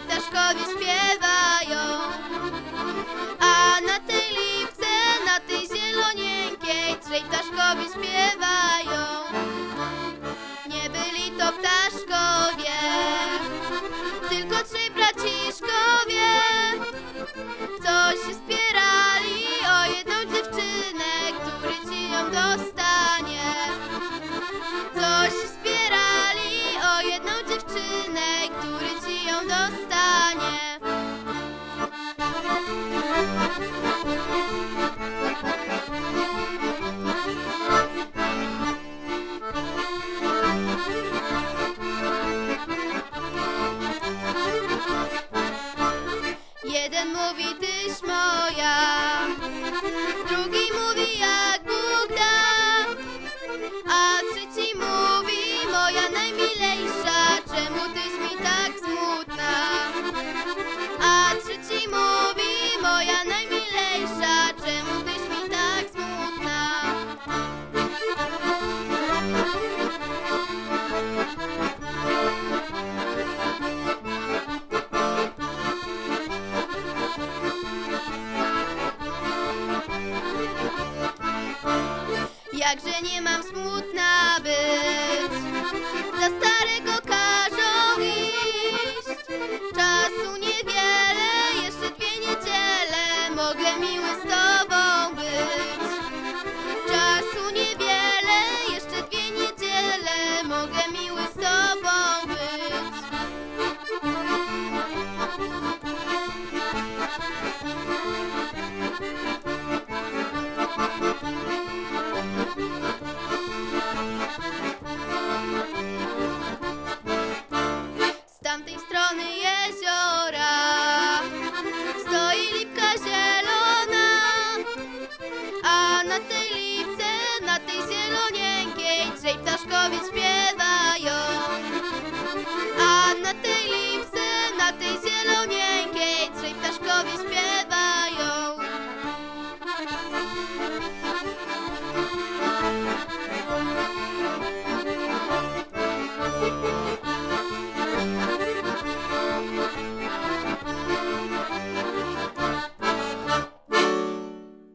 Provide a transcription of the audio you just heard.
ptaszkowie śpiewają. Mówi tyś moja. Jakże nie mam smutna by. na tej lipce, na tej zielenieńkiej trzej ptaszkowie śpiewa.